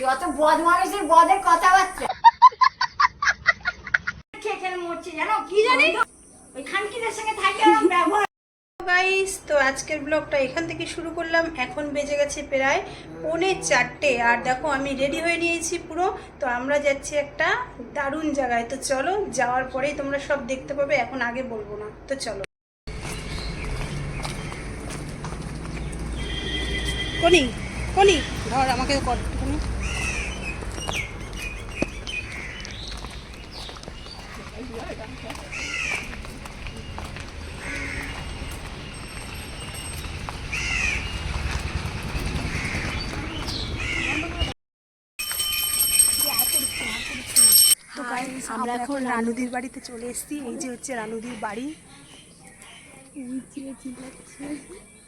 যত বদ মানুষের বদের কথাবার্তা। খেয়ে খেয়ে মরছে ব্যবহার তো আজকের ব্লগটা এখান থেকে শুরু করলাম। এখন বেজে গেছে প্রায় পৌনে চারটে। আর দেখো, আমি রেডি হয়ে নিয়েছি পুরো। তো আমরা যাচ্ছি একটা দারুণ জায়গায়। তো চলো, যাওয়ার পরেই তোমরা সব দেখতে পাবে। এখন আগে বলব না। তো চলো। কনি কনি ধর আমাকে কর। একটুখানি। তো guys, আমরা এখন রানুদির বাড়িতে চলে এসেছি। এই যে হচ্ছে রানুদির বাড়ি।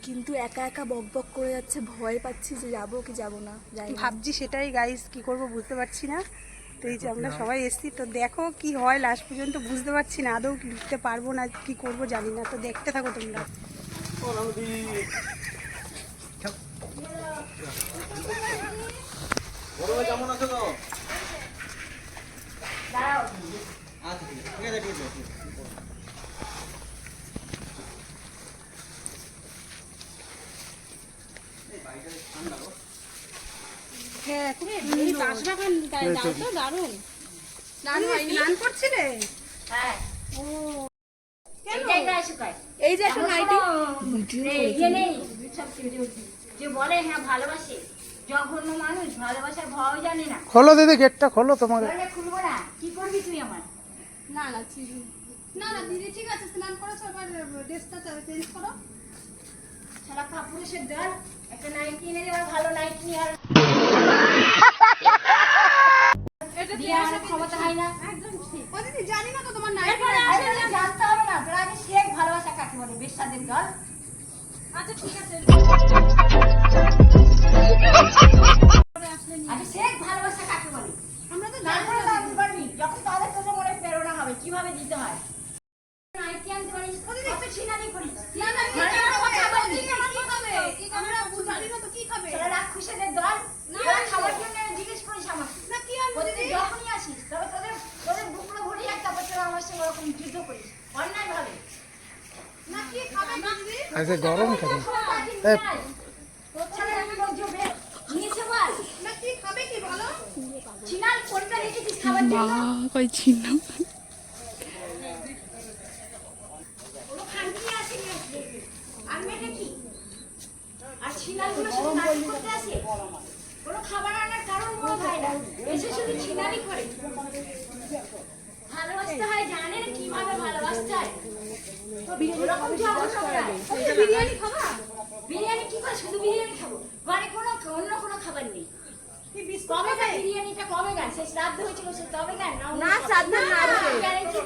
কিন্তু একা একা বক বক করে যাচ্ছে ভয় পাচ্ছি যে যাব কি যাব না যাই ভাবছি সেটাই গাইস কি করব বুঝতে পারছি না। তো এই যে আমরা সবাই এসেছি তো দেখো কি হয় লাস্ট পর্যন্ত বুঝতে পারছি না আদৌ কি ঢুকতে পারব না কি করব জানি না। তো দেখতে থাকো তোমরা। কেমন আছো তো আচ্ছা ঠিক আছে ঠিক আছে ঠিক আছে হ্যাঁ খুব স্নান করছিলে? হ্যাঁ। এই জায়গায় এই যে একটা নাইটি। নেই। সব যে বলে হ্যাঁ ভালোবাসে। জঘন্য মানুষ ভালোবাসার ভয় জানে না। খোলো দিদি গেটটা খোলো তোমাকে দরজা খুলবো না কি করবি তুই আমার না না না না দিদি ঠিক আছে স্নান করেছ এবার ড্রেসটা চেঞ্জ করো। সারা কাপুরুষের দল একটা নাইটি এনে দেওয়ার ভালো নাইটি নিয়ে আর এটা দিয়ে আর ক্ষমতা হয় না। একদম ঠিক। ও দিদি জানি না তো তোমার নাইটি জানতে হবে না তোরা আগে শেখ ভালোবাসা কাকে বলে দল। আচ্ছা ঠিক আছে আগে শেখ ভালোবাসা কাকে বলে আমরা তো তারপরে তারা বুঝতে পারবি যখন তাদের তোদের মনে প্রেরণা হবে কীভাবে দিতে হয় নাইটি আনতে পারিস কত ছিনানি করিস না না মানে আমরা কথা বলছি না, কি খাবে কি খাবে আমরা জানি না তো কি খাবে তোরা রাক্ষসেদের দল তোরা খাবার জন্য জিজ্ঞেস করিস আমাকে না কি আনব ওদের দিদি যখনই আসিস তবে তোদের তোদের বুকলো ভরি আর তারপর তোরা আমার সঙ্গে ওরকম যুদ্ধ করিস অন্যায় ভাবে না কি খাবে দিদি আজকে গরম কেন তোর ছাড়া আমি লোক জমে নিয়েছে বল না কি খাবে কি বলো চিনাল কোনটা রেখেছিস খাবার জন্য কোনো খানকি আসেনি আজকে। আর মেয়েটা কি? আর ছিনালগুলো শুধু নাটক করতে আসে? কোনো খাবার আনার কারণ বোধ হয় না। এসে শুধু ছিনালি করে। ভালোবাসতে হয় জানে না কীভাবে ভালোবাসতে হয়। ওরকম জঘন্য ওরা। বিরিয়ানি খাবা বিরিয়ানি কি করে শুধু বিরিয়ানি খাব ঘরে কোনো অন্য কোনো খাবার নেই কবে গান বিরিয়ানিটা কবে গান? সে শ্রাদ্ধ হয়েছিল সে তবে গান? না, শ্রাদ্ধ না আজকে।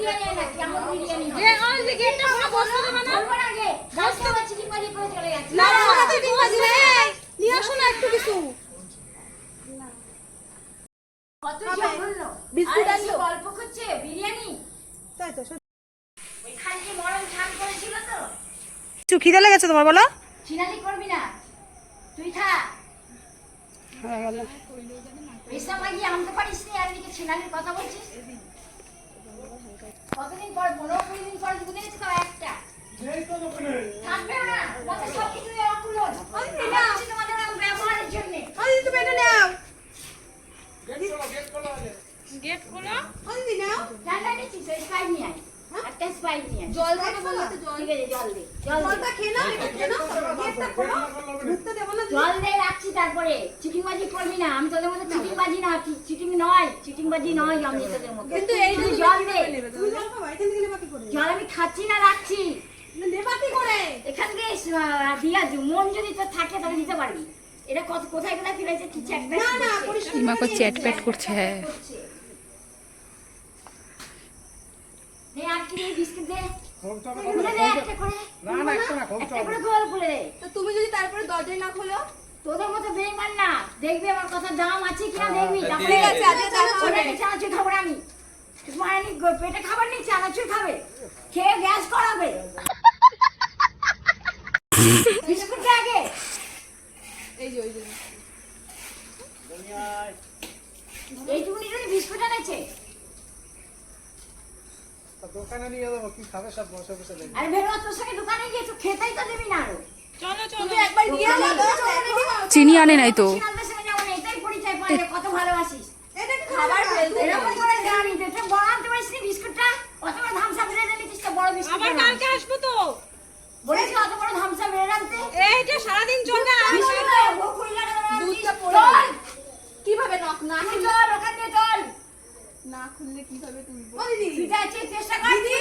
দিয়ে যায় না কেমন বিরিয়ানি? যে ওই যে গেটটা পুরো বন্ধ দেবে না? বলব আগে। গাছটা আবার চিঠি পালি করে চলে যাচ্ছে না না তো ঠিক আছে নিয়ে আসো না একটু কিছু। কত জঘন্য বিস্কুট আনলো? গল্প করছে বিরিয়ানি? তাই তো ওই খানকে মরণ ঝাল করেছিল তো। কিছু খিদে লেগেছে তোমার বলো। চিনালি করবি না। তুই থাক। হয়ে আনতে পারিস নি? আর এদিকে ছিনালির কথা বলছিস? কতদিন পর? পনেরো কুড়ি দিন পর দুধ এনেছি একটা। থাকবে না। তোমাদের সব কিছু অকুলন তোমাদের ব্যবহারের জন্যে। ওই তুমি এটা নাও। গেট খোলো ওই দিদি নাও। ঠান্ডা নিচ্ছিস ওই স্পাইট নিয়ে আয়। একটা স্পাইট নিয়ে জল দেবে বলল তো জল। ঠিক জল দে জলটা খেয়ে নাও এটা খেয়ে নাও। গেটটা খোলো। ঢুকতে দেবো না। জল দিয়ে রাখছি তারপরে। চিটিংবাজি করবি না আমি তোদের মতো চিটিংবাজি না চিটিং নয় চিটিংবাজি নয় আমি তোদের মতো কিন্তু এই তুই জল দে। জল খাবা এখান থেকে নেবা কি করে? জল আমি খাচ্ছি না রাখছি। নেবা কি করে? এখান থেকে দিয়া মন যদি তোর থাকে তাহলে দিতে পারবি। এটা কোথায় কোথায় ফেলেছে কি চ্যাট না না পরিষ্কার করছে চ্যাট করছে হ্যাঁ। নে আর কি বিস্কুট দে একটা খুলে তো তুমি যদি তারপরে দরজায় না খোলো? তোদের মতো বেইমান না। দেখবি আমার কথা দাম আছে কিনা দেখবি। তারপরে ঠিক আছে, আজকে তাহলে চানাচুর খাব আমি। মানে পেটে খাবার নেই চানাচুর খাবে। খেয়ে গ্যাস করাবে। বিস্কুট আগে। এই যে ওই যে। এইটুকুনি টুকুনি বিস্কুট এনেছে। দোকানে নিয়ে যাব কি খাবে সব বসে বসে দেখবে। আরে ভেবে তোর সঙ্গে দোকানে গিয়ে তো খেতেই তো দিবি না আরও। তুমি একবার নিয়ে যাব। চিনি আনে নাই তো। সিনালদের সঙ্গে যেমন এটাই পরিচয় পাওয়া কত ভালোবাসিস। খাবার? ফেলতে এরকম করে জানি তো বড় আনতে পারিস বিস্কুটটা অত বড় ধামসা বিস্কুট আবার কালকে আসব তো। বলেছি অত বড় ধামসা বেড়ে আনতে। এইটা সারাদিন চলবে দুধটা পড়ে কীভাবে নক না চল, ওখান চল। না খুললে কীভাবে তুলবো তুই যা চেষ্টা কর, তুলবি।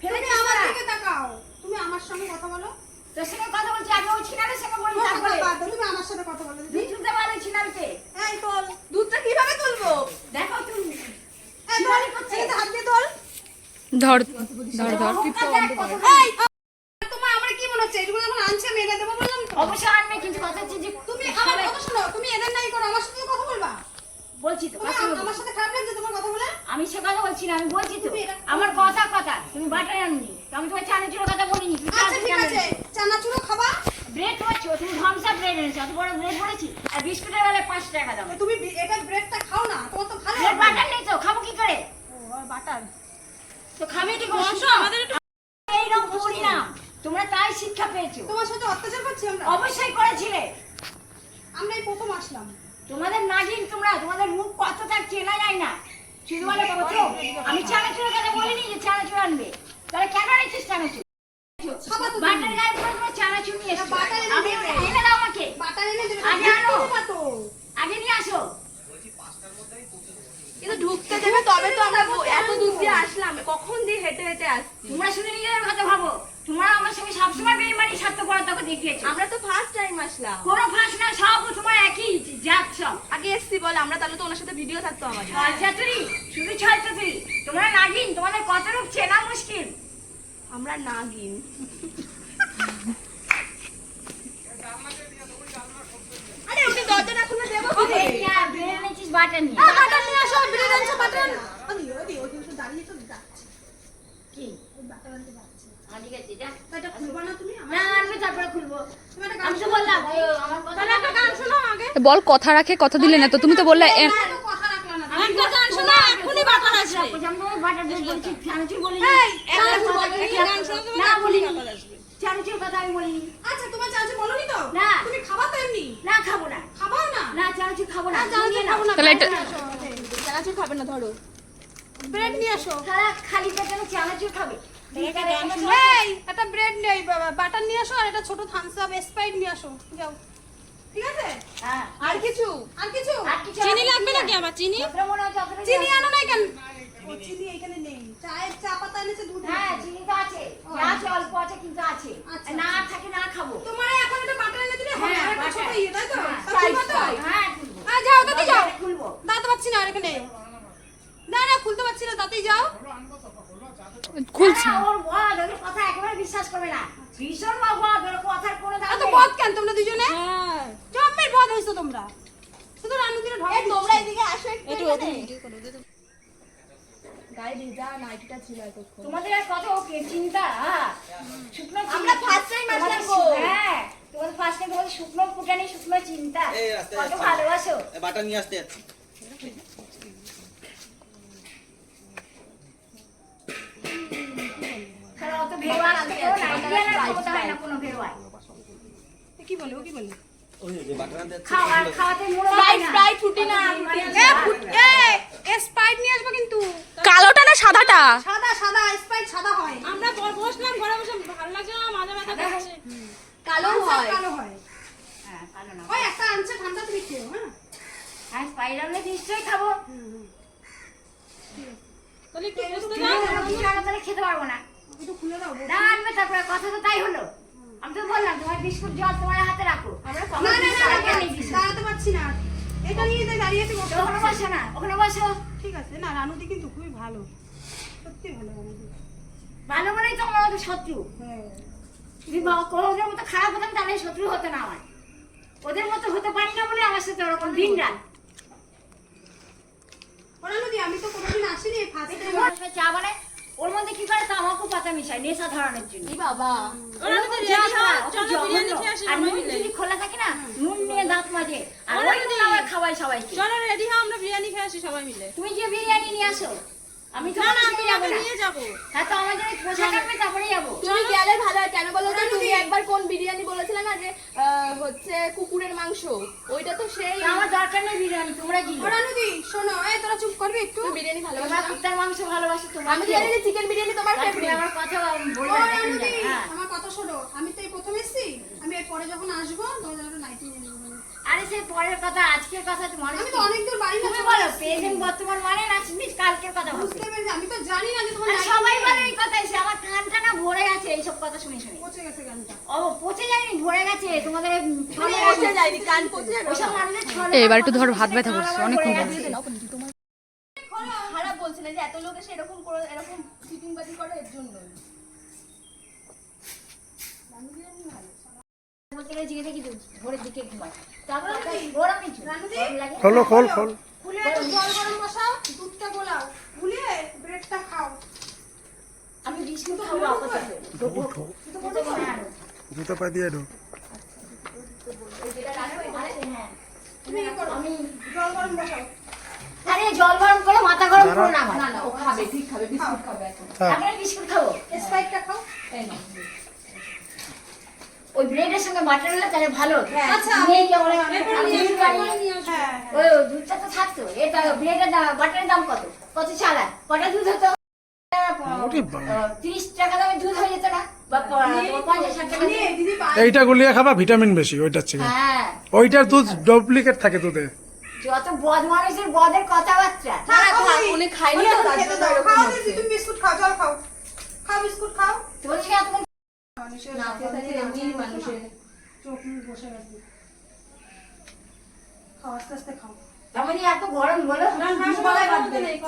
ফেলে দিস আমার দিকে তাকাও তুমি আমার সঙ্গে কথা বলো তোর সঙ্গে কথা বলছি, আমি ওই ছিনালের সঙ্গে বলি, তারপরে। তুমি আমার সাথে কথা বলো দিদি তুলতে পারবি ছিনালকে। এই তোল দুধটা কীভাবে তুলবো দেখো তুই এই তোল করছে। এই হাত দিয়ে তোল ধর ধর ধর অহংকার দেখ কত বড়। এই তোমার আমার কি মনে হচ্ছে এটুকু যখন আনছে আমি এনে দেবো বললাম তো। অবশ্যই আনবে, কিন্তু কথা হচ্ছে যে তুমি আমার কথা শোনো তুমি এদের নাই করো আমার সাথে কথা বলবা বলছি তো, তোমার আমার সাথে খারাপ লাগছে তোমার কথা বলে? আমি সে কথা বলছি না আমি বলছি তো আমার কথা কথা তুমি বাটার আননি। আমি তোমার চানাচুরের কথা বলিনি আচ্ছা ঠিক আছে চানাচুরও খাবা? ব্রেড হচ্ছে তুমি ধামসা ব্রেড এনেছো অত বড় ব্রেড বলেছি আর বিস্কুটের বেলায় পাঁচ টাকা তো তুমি এটা ব্রেডটা খাও না তোমার তো ভালো ব্রেড বাটার নেই তো খাব কি করে? বাটার তো খাবে কি করে? আমাদের এইরকম করি না তোমরা তাই শিক্ষা পেয়েছ। তোমার সাথে অত্যাচার করছি আমরা? অবশ্যই করেছিলে। আমরা এই প্রথম আসলাম। তোমাদের নাগিন তোমরা তোমাদের মুখ কতটা চেনা যায় না? শুধু বলে প্রথম আমি চানাচুরের কথা বলিনি যে চানাচুর আনবে। তাহলে কেন রেখেছিস চানাচুর? খাবা বাটার গায়ে পরে তোমরা চানাচুর নিয়ে এসছো। আমি এনে দাও আমাকে। বাটার এনে দেবে আগে আনো। আগে নিয়ে আসো। কিন্তু ঢুকতে দেবে তবে তো আমরা এত দূর দিয়ে আসলাম। কখন দিয়ে হেঁটে হেঁটে আস তোমরা শুনে নিজেদের কথা ভাবো তোমরা আমার সঙ্গে সবসময় বেইমানি স্বার্থ করা তোকে দেখিয়েছো। আমরা তো ফার্স্ট টাইম আসলাম। কোনো ফাঁস না সব তোমার একই জাত সব আগে এসছি বল আমরা তাহলে তো ওনার সাথে ভিডিও থাকতো আমাদের। ছয় শুধু ছয় তোমরা নাগিন তোমাদের কত রূপ চেনা মুশকিল? আমরা নাগিন। আরে উনি দরজা না খুলে দেবো নিয়ে। আসো ব্রেড আনছো বাটার ওদি ওদি ওদি একটু দাঁড়িয়ে তো যাচ্ছে কি বাটার আনতে যাচ্ছে আহ, ঠিক আছে যা। এটা খুলবা না তুমি? না আনবে তারপরে খুলবো। আমি তো বললাম আমার কথা একটা গান শোনাও আগে। বল কথা রাখে কথা দিলে না তো। তুমি তো বললে এ- না, তো কথা রাখলা না। আমি গান শোনা এক্ষুনি বাটার আসবে। আমি তোমার বাটার ব্রেড বলছি চানাচুর বলিনি। না বলিনি। চানাচুর কথা আমি বলিনি। আচ্ছা তোমার চাচু বলোনি তো? না। তুমি খাবা তো এমনি? না খাব না। খাবাও না? না চানাচুর খাব না। চানাচুর নিয়ে খাব না তাহলে এটা- চানাচুর খাবে না ধরো। ব্রেড নিয়ে আসো। সারা খালি পেটে চানাচুর খাবে। এই একটা ব্রেড নেই বাটার নিয়ে আসো আর একটা ছোট থামস আপ স্প্রাইট নিয়ে আসো। যাও। ঠিক আছে? হ্যাঁ। আর কিছু? আর কিছু? চিনি লাগবে নাকি আমার চিনি? হয় চিনি আনো না কেন? চিনি। এখানে নেই। চায়ের চা পাতা এনেছে দুধ হ্যাঁ চিনি তো আছে। আছে অল্প আছে কিন্তু আছে। আচ্ছা। না থাকে না খাব। তোমার এখন এটা বাটার এনে দিলে হবে হ্যাঁ, আর একটা ছোট ইয়ে তাই তো? হ্যাঁ, তো? হ্যাঁ খুলবো। যাও তাতে যাও। খুলবো। দাঁড়াতে পারছি না আর এখানে। না না খুলতে পারছি না তাতেই যাও। খুলছে। ওর বদ ওর কথা একেবারে বিশ্বাস করবে না। ভীষণ বা ওর কথার কোনো দাম এত বদ কেন তোমরা দুজনে? জম্মের বদ হইছো তোমরা। শুধু রানু দিনে ঢলে তোমরা এদিকে আসো একটু গায়ে ভিজা নাইটিটা ছিল এতক্ষণ। তোমাদের আর কত ওকে চিন্তা? হ্যাঁ? শুকনো আমরা চিন্তা। first আসলাম গো। হ্যাঁ তোমাদের ফার্স্ট টাইম তোমাদের শুকনো ফুটানি শুকনো চিন্তা। কত ভালোবাসো। বাটার নিয়ে আসতে। যাচ্ছি অত না কোনো কি বলে ও কি বলে? কালোটা না সাদাটা? সাদা সাদা স্প্রাইট সাদা হয়। আমরা বসলাম ঘরে বসে ভালো লাগছে না মাঝে মাঝে খাচ্ছে কালো হয়। কালো হয়। হ্যাঁ ভালো না। ওই একটা আনছে ঠান্ডা তুমি খেও হ্যাঁ। হ্যাঁ নিশ্চয়ই খাব। বুঝতে তাহলে খেতে পারব না। তারপরে কথা তো তাই হলো। আমি তো বললাম তোমার বিস্কুট জল তোমার হাতে রাখো। আমরা না না না না, না দাঁড়াতে পারছি না। এটা নিয়ে তাই দাঁড়িয়ে আছি ওখানে বসো না ওখানে বসো। ঠিক আছে না রানুদি কিন্তু খুবই ভালো। সত্যি ভালো রানুদি। ভালো বলেই তো আমার শত্রু। হ্যাঁ। যদি ওদের মতো খারাপ হতাম তাহলে শত্রু হতো না আমার। ওদের মতো হতে পারি না বলে আমার সাথে ওরকম দিন রাত। আমি তো কোনোদিন আসিনি চা বানায় ওর মধ্যে কি করে? তামাকু পাতা মিশায় নেশা ধরানোর জন্য এই বাবা হয় আর নুন যদি খোলা থাকে না নুন নিয়ে দাঁত মাজে। আর ওই খাওয়াই সবাইকে। চলো রেডি হও আমরা বিরিয়ানি খেয়ে আসি সবাই মিলে। তুমি যে বিরিয়ানি নিয়ে আসো। আমি তো না সঙ্গে যাব নিয়ে যাব। হ্যাঁ তো আমার জন্য পোশাক আনবে তারপরে যাব। তুমি গেলে ভালো হয়। কেন বলো তো? তুমি একবার কোন বিরিয়ানি বলেছিলে না যে হচ্ছে কুকুরের মাংস? ওইটা তো সেই আমার দরকার নেই বিরিয়ানি তোমরা কি রানুদি শোনো এই তোরা চুপ করবি একটু। বিরিয়ানি তোমরা ভালোবাসো না? কুত্তার মাংস ভালোবাসো তোমরা। আমি জানি যে চিকেন বিরিয়ানি তোমার ফেভারিট আমার কথা যাও। হ্যাঁ। আমার কথা শোনো। আমি তো এই প্রথম এসেছি। আমি এর পরে যখন আসব তখন একটা নিয়ে আরে সে পরের কথা আজকের কথা তো মনে আমি তো অনেক দূর বাড়ি তুমি বলো প্রেজেন্ট বর্তমান মানে না তুমি কালকের কথা বুঝতে পেরেছি আমি তো জানি না যে তোমার সবাই বলে এই কথা এসে আমার কানটা না ভরে গেছে এইসব কথা শুনে শুনে। পচে গেছে গানটা ও পচে যায়নি ভরে গেছে তোমাদের ছলে পচে যায়নি কান পচে যাবে মানুষের ছলে এবার একটু ধরো, হাত ব্যথা করছে। গেছে। খারাপ বলছে যে এত লোক এসে এরকম করে এরকম সিটিং বাজি করে এর জন্য বলতে গেলে জিজ্ঞেস কি ভোরের দিকে ঘুমায়। তারপরে গরম কিছু লাগে। খোলো খোল খোল। খুলে জল গরম বসাও দুধটা গোলাও। গুলিয়ে ব্রেডটা খাও। আমি বিস্কুট খাব আপাতত দুটো করে। আনো। জুতো পা দিয়ে ঢোক আমি জল গরম বসাও। আরে জল গরম করে মাথা গরম করো না না না ও খাবে ঠিক খাবে বিস্কুট খাবে এখন। থাক। বিস্কুট খাব? স্প্রাইটটা খাও। এই নাও। ওই ব্রেডের সঙ্গে বাটার হলে তাহলে ভালো। আচ্ছা। হ্যাঁ ওই দুধটা তো থাকতো। এটা ব্রেডের দাম বাটারের দাম কত? কত চালা? কটা দুধ হতো? হয়ে এইটা গুলিয়ে খাবা ভিটামিন বেশি ওইটার থেকে। হ্যাঁ। ওইটার দুধ ডুপ্লিকেট থাকে দুধে। যত বদ মানুষের বদের কথাবার্তা। না না খাও উনি খায়নি তো ওটা তার খেতে জন্য দাও। এরকম খাও হচ্ছে। দিদি, তুমি বিস্কুট খাও জল খাও। খাও বিস্কুট খাও।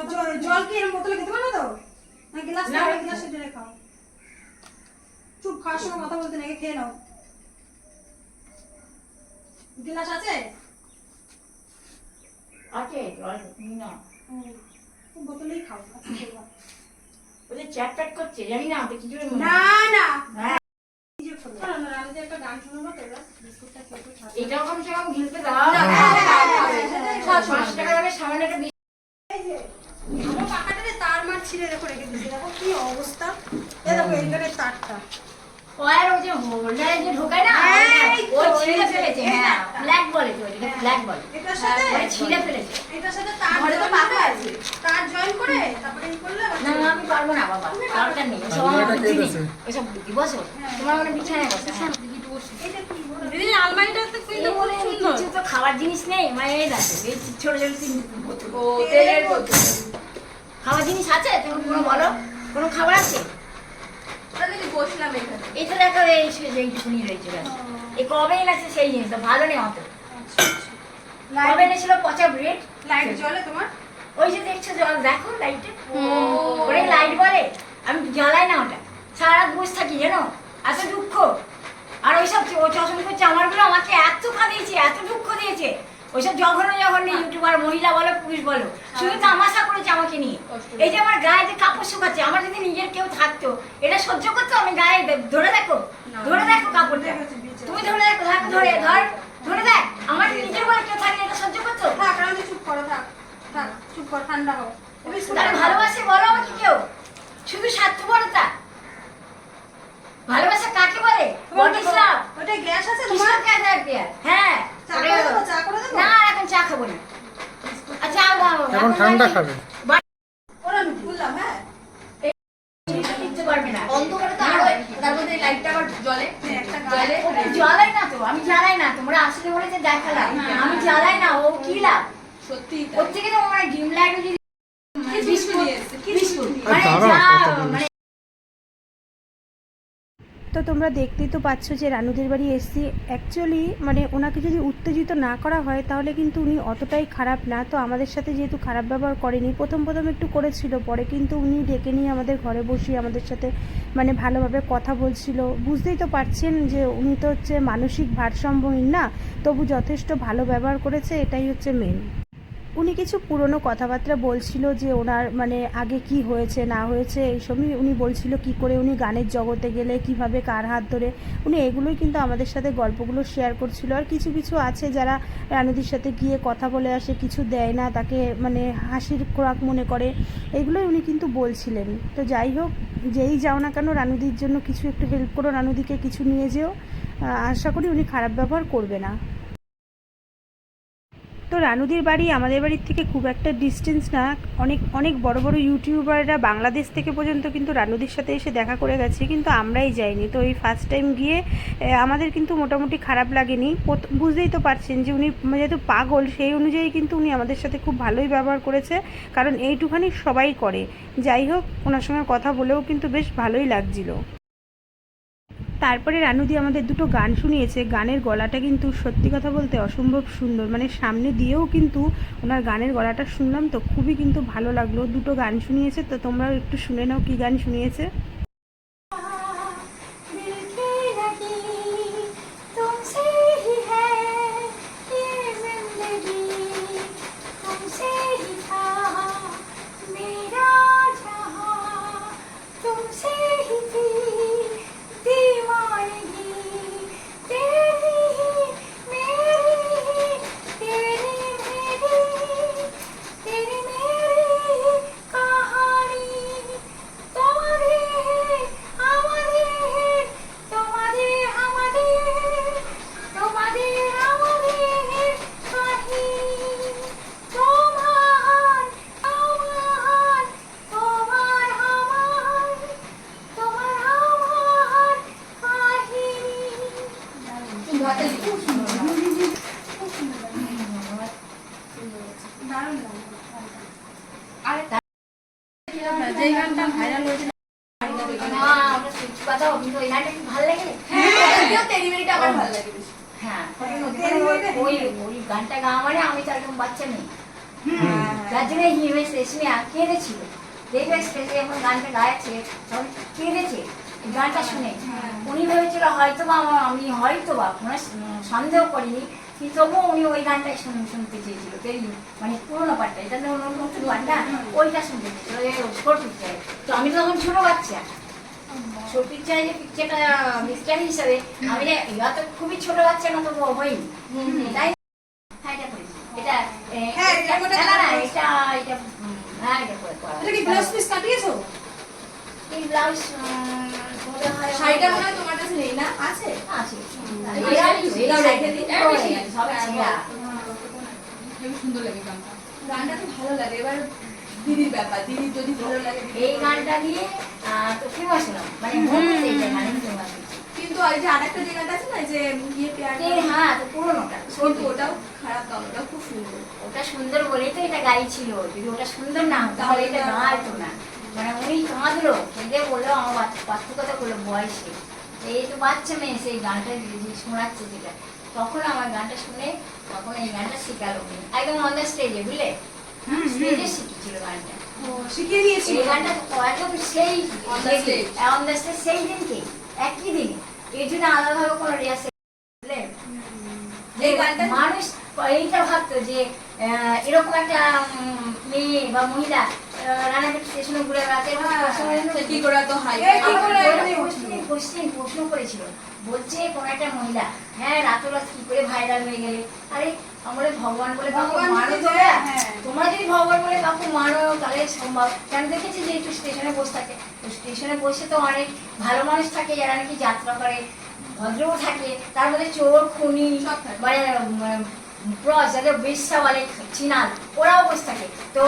জল- জল কি এরম বোতলে খেতে পারো তো? না গ্লাস গ্লাসে ঢেলে খাও। চুপ খাওয়ার সময় কথা বলতে নাকি খেয়ে নাও। গ্লাস আছে? আছে জল না বোতলেই খাও চ্যাট প্যাট করছে জানি না না না। এটাও কমসে কম গিলতে দাও। পাঁচ টাকা দামে সামান্য একটা তার মার ছিঁড়ে রেখে রেখে দিয়েছে। দেখো কি অবস্থা। দেখো এইখানে তারটা। ওয়ার ওই যে হোল্ডারে যে ঢোকায় না ও ছিঁড়ে ফেলেছে হ্যাঁ তারটা। ফ্ল্যাগ বলে তো এটা ফ্ল্যাগ বলে এটার সাথে ছিঁড়ে ফেলেছে। এটার সাথে তার ঘরে তো করে, আছে। তার জয়েন করে তারপরে করলে না না, আমি পারব না বাবা দরকার নেই ওসব আমার বুদ্ধি নেই। ওসব বুদ্ধি বসো। তোমার মানে বিছানায় বসো। হ্যাঁ। কি বলো? দিদি আলমারিটা তো কিন্তু খুব সুন্দর। কিছু তো খাবার জিনিস নেই মানে এই দেখো এই ছোট ছোট তিন বোতল। তেলের বোতল। খাবার জিনিস আছে? তুমি কোনো বলো? কোনো খাবার আছে? বসলাম এখানে। তো দেখো এই সে- এইটুকুনি রয়েছে ব্যাস। এই কবে এনেছে সেই জিনিসটা ভালো নেই অত। কবে এনেছিল পচা ব্রেড লাইট জ্বলে তোমার? ওই যে দেখছ জল দেখো লাইটে ওরে লাইট বলে। আমি জ্বালাই না ওটা। সারা বসে থাকি জানো? এত দুঃখ। আর ওইসব ও চশম করছে আমারগুলো আমাকে এত কাঁদিয়েছে এত দুঃখ দিয়েছে। ওইসব জঘন্য জঘন্য ইউটিউবার মহিলা বলো পুরুষ বলো। শুধু তামাশা করেছে আমাকে নিয়ে। এই যে আমার গায়ে যে কাপড় শুকাচ্ছে আমার যদি নিজের কেউ থাকতো এটা সহ্য করতো আমি গায়ে? ধরে দেখো ধরে দেখো কাপড়টা। তুমি ধরে দেখো থাক ধরে ধর ধরে দেখ আমার নিজের বলে কেউ থাকলে এটা সহ্য করতো? থাক রানি চুপ করো থাক থাক চুপ কর ঠান্ডা হও। তাহলে ভালোবাসে বলো আমাকে কেউ? শুধু স্বার্থপরতা। ভালোবাসা কাকে বলে? ওটা গ্যাস আছে তোমার? হ্যাঁ। না এখন চা খাব না। আচ্ছা এখন ঠান্ডা খাবে। ওরা আমি বললাম হ্যাঁ। দিতে পারবে না অন্ধকারে তো আরও তার মধ্যে এই লাইটটা আবার জ্বলে। একটা জ্বলে। ও তো জ্বালাই না তো আমি জ্বালাই না। তোমরা আসলে বলে যে দেখালাম আমি জ্বালাই না। ও কি লাভ? সত্যি ওর থেকে তো আমার ডিম লাইট মানে তো তোমরা দেখতেই তো পাচ্ছ যে রানুদের বাড়ি এসছি অ্যাকচুয়ালি মানে ওনাকে যদি উত্তেজিত না করা হয়, তাহলে কিন্তু উনি অতটাই খারাপ না। তো আমাদের সাথে যেহেতু খারাপ ব্যবহার করেনি, প্রথম প্রথম একটু করেছিল, পরে কিন্তু উনি ডেকে নিয়ে আমাদের ঘরে বসিয়ে আমাদের সাথে মানে ভালোভাবে কথা বলছিল। বুঝতেই তো পারছেন যে উনি তো হচ্ছে মানসিক ভারসাম্যহীন না, তবু যথেষ্ট ভালো ব্যবহার করেছে, এটাই হচ্ছে মেন উনি কিছু পুরনো কথাবার্তা বলছিল যে ওনার মানে আগে কি হয়েছে, না হয়েছে এইসবই উনি বলছিল কি করে উনি গানের জগতে গেলে, কীভাবে কার হাত ধরে। উনি এগুলোই কিন্তু আমাদের সাথে গল্পগুলো শেয়ার করছিল। আর কিছু কিছু আছে যারা রানুদির সাথে গিয়ে কথা বলে আসে, কিছু দেয় না, তাকে মানে হাসির খোরাক মনে করে, এগুলোই উনি কিন্তু বলছিলেন। তো যাই হোক, যেই যাও না কেন রানুদির জন্য কিছু একটু হেল্প করো, রানুদিকে কিছু নিয়ে যেও। আশা করি উনি খারাপ ব্যবহার করবে না। তো রানুদির বাড়ি আমাদের বাড়ির থেকে খুব একটা ডিস্টেন্স না। অনেক অনেক বড় বড় ইউটিউবাররা বাংলাদেশ থেকে পর্যন্ত কিন্তু রানুদির সাথে এসে দেখা করে গেছে, কিন্তু আমরাই যাইনি। তো এই ফার্স্ট টাইম গিয়ে আমাদের কিন্তু মোটামুটি খারাপ লাগেনি। বুঝতেই তো পারছেন যে উনি যেহেতু পাগল, সেই অনুযায়ী কিন্তু উনি আমাদের সাথে খুব ভালোই ব্যবহার করেছে, কারণ এইটুখানি সবাই করে। যাই হোক, ওনার সঙ্গে কথা বলেও কিন্তু বেশ ভালোই লাগছিল। তারপরে রানুদি আমাদের দুটো গান শুনিয়েছে। গানের গলাটা কিন্তু সত্যি কথা বলতে অসম্ভব সুন্দর। মানে সামনে দিয়েও কিন্তু ওনার গানের গলাটা শুনলাম তো খুবই কিন্তু ভালো লাগল। দুটো গান শুনিয়েছে, তো তোমরাও একটু শুনে নাও কী গান শুনিয়েছে। সন্দেহ করিনি কিন্তু তবুও উনি ওই গানটাই শুন শুনতে চেয়েছিল মানে পুরোনো পাঠটা এটা তো নতুন নতুন গানটা ওইটা শুনতে চেয়েছিল ওই ছোট পিকচারে তো আমি তো তখন ছোট বাচ্চা ছোট পিকচারে যে পিকচারটা মিস্টার হিসাবে আমি না তো খুবই ছোট বাচ্চা না তো হয়নি তাই এটা এটা এটা- এটা না, না, না, করেছি। এটা এটা উম, হ্যাঁ এটা করে করা এটা কি ব্লাউজ পিস কাটিয়েছো এই ব্লাউজ মনে হয় শাড়িটা মনে হয় তোমার কাছে নেই না? আছে? আছে। এই এই শাড়ি, এই দাও শাড়ি, রেখে দিই। এই বেশি শাড়ি, সব ছেঁড়া। গানটা। তো ভালো লাগে। এবার দিদির ব্যাপার। দিদির যদি ভালো লাগে এই গানটা দিয়ে তো ফেমাস হলাম। মানে মন থেকে ফেমাস কিন্তু ওই যে আরেকটা যে গানটা আছে না যে ইয়ে পেয়ার হ্যাঁ তো পুরোনোটা কিন্তু ওটাও খারাপ ওটাও খুব সুন্দর। ওটা সুন্দর বলেই তো এটা গাইছিল। যদি ওটা সুন্দর না হতো তাহলে এটা গাইতো না। মানে উনি কাঁদলো কেঁদে বলল আমার বাচ্চা করল বয়সে। এই তো বাচ্চা মেয়ে সেই গানটা শোনাচ্ছে যেটা। তখন আমার গানটা শুনে তখন এই গানটা শেখালো একদম অন দ্য স্টেজে বুঝলে? স্টেজে শিখেছিল গানটা। শিখিয়ে দিয়েছি গানটা একদম সেই On the stage. On the stage সেই দিনকে একই দিন। এর জন্য আলাদাভাবে কোনো রিহার্সেল বুঝলে? এই গানটা- মানুষ এইটা ভাবতো যে এরকম একটা মেয়ে বা মহিলা রানাঘাট স্টেশনে ঘুরে বেড়াতে কি করে তো কোশ্চেন প্রশ্ন করেছিল। বলছে কোন একটা মহিলা হ্যাঁ রাতোরাত কি করে ভাইরাল হয়ে গেলে? আরে আমরা ভগবান বলে কাউকে ভগবান তোমরা হ্যাঁ। তোমরা যদি ভগবান বলে কাউকে মানো তাহলে সম্ভব। কেন দেখেছি যে একটু স্টেশনে বসে থাকে? তো স্টেশনে বসে তো অনেক ভালো মানুষ থাকে যারা নাকি যাত্রা করে ভদ্রও থাকে তার মধ্যে চোর খুনি মানে ক্রস যাদের বেশা বলে চিনাল ওরাও বসে থাকে তো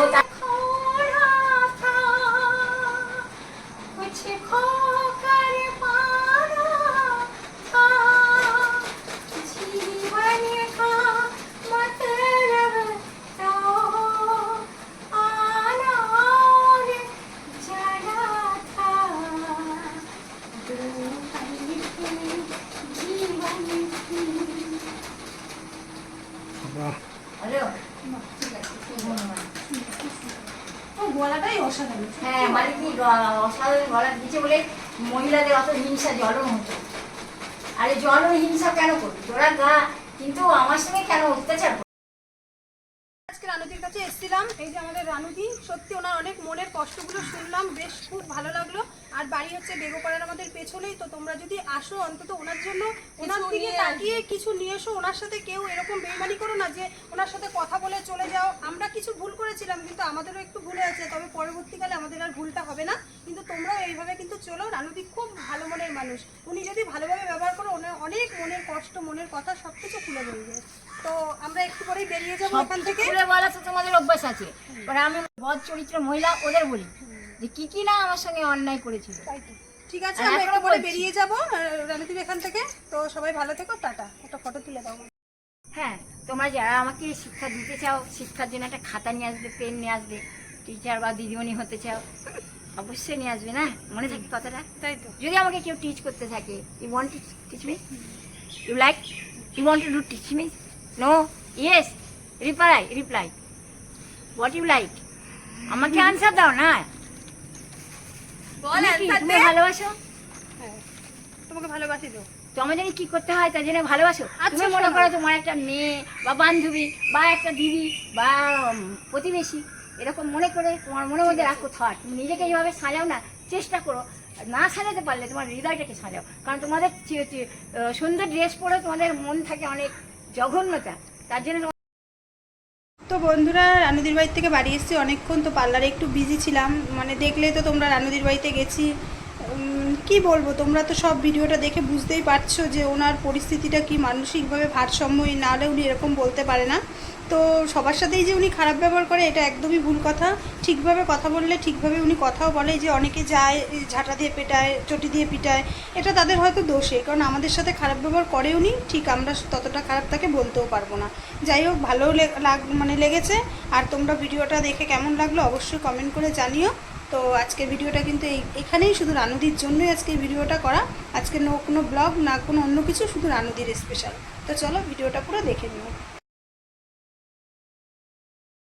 গলা বলে মহিলাদের অত হিংসা জ্বলন হতো আরে জ্বলন হিংসা কেন করবি? তোরা গা, কিন্তু আমার সঙ্গে কেন অত্যাচার? আজকে রানুদির কাছে এসেছিলাম। এই যে আমাদের রানুদি, সত্যি ওনার অনেক মনের কষ্টগুলো শুনলাম, বেশ খুব ভালো লাগল। বাড়ি হচ্ছে বেগোপাড়ার আমাদের পেছনেই তো তোমরা যদি আসো অন্তত ওনার জন্য ওনার দিকে তাকিয়ে কিছু নিয়ে এসো ওনার সাথে কেউ এরকম বেইমানি করো না যে ওনার সাথে কথা বলে চলে যাও। আমরা কিছু ভুল করেছিলাম কিন্তু আমাদেরও একটু ভুল হয়েছে তবে পরবর্তীকালে আমাদের আর ভুলটা হবে না। কিন্তু তোমরাও এইভাবে কিন্তু চলো রানুদি খুব ভালো মনের মানুষ। উনি যদি ভালোভাবে ব্যবহার করো ওনার অনেক মনের কষ্ট মনের কথা সব কিছু খুলে বলবে। তো আমরা একটু পরেই বেরিয়ে যাব এখান থেকে। খুলে বলা তো তোমাদের অভ্যাস আছে। আমি বদ চরিত্র মহিলা ওদের বলি। যে কি কি না আমার সঙ্গে অন্যায় করেছিল। ঠিক আছে আমরা এখনও একটু পরে বেরিয়ে যাব রানুদির এখান থেকে। তো সবাই ভালো থেকো টাটা। একটা ফটো তুলে দাও। হ্যাঁ তোমরা যারা আমাকে শিক্ষা দিতে চাও শিক্ষার জন্য একটা খাতা নিয়ে আসবে পেন নিয়ে আসবে টিচার বা দিদিমণি হতে চাও অবশ্যই নিয়ে আসবে না? মনে থাকে কথাটা? তাই তো। যদি আমাকে কেউ টিচ করতে থাকে you want to teach me you like you want to do teach me no yes reply reply what you like আমাকে আনসার দাও না? বল দে। ভালোবাসো? হ্যাঁ তোমাকে ভালোবাসি তো। তো আমার কি করতে হয় তার জন্য ভালোবাসো। তুমি মনে করো তোমার একটা মেয়ে বা বান্ধবী বা একটা দিদি বা প্রতিবেশী এরকম মনে করে তোমার মনের মধ্যে রাখো থট তুমি নিজেকে এইভাবে সাজাও না চেষ্টা করো। না সাজাতে পারলে তোমার হৃদয়টাকে সাজাও। কারণ তোমাদের চি- চি- আহ, সুন্দর ড্রেস পরে তোমাদের মন থাকে অনেক জঘন্যতা। তার জন্য তো বন্ধুরা, রানুদির বাড়ি থেকে বাড়ি এসেছি অনেকক্ষণ, তো পার্লারে একটু বিজি ছিলাম। মানে দেখলে তো তোমরা রানুদির বাড়িতে গেছি। কি বলব, তোমরা তো সব ভিডিওটা দেখে বুঝতেই পারছ যে ওনার পরিস্থিতিটা কি, মানসিকভাবে ভারসাম্যই না হলে উনি এরকম বলতে পারে না। তো সবার সাথেই যে উনি খারাপ ব্যবহার করে, এটা একদমই ভুল কথা। ঠিকভাবে কথা বললে ঠিকভাবে উনি কথাও বলে যে অনেকে যায়, ঝাঁটা দিয়ে পেটায়, চটি দিয়ে পিটায়। এটা তাদের হয়তো দোষে, কারণ আমাদের সাথে খারাপ ব্যবহার করে উনি, ঠিক আমরা ততটা খারাপ তাকে বলতেও পারব না। যাই হোক, ভালো লাগ মানে লেগেছে। আর তোমরা ভিডিওটা দেখে কেমন লাগল অবশ্যই কমেন্ট করে জানিও। তো আজকে ভিডিওটা কিন্তু এই, এখানেই শুধু রানুদির জন্যই আজকে এই ভিডিওটা করা। আজকে নো কোনো ব্লগ, না কোনো অন্য কিছু, শুধু রানুদির স্পেশাল তো চলো, ভিডিওটা পুরো দেখে নিও।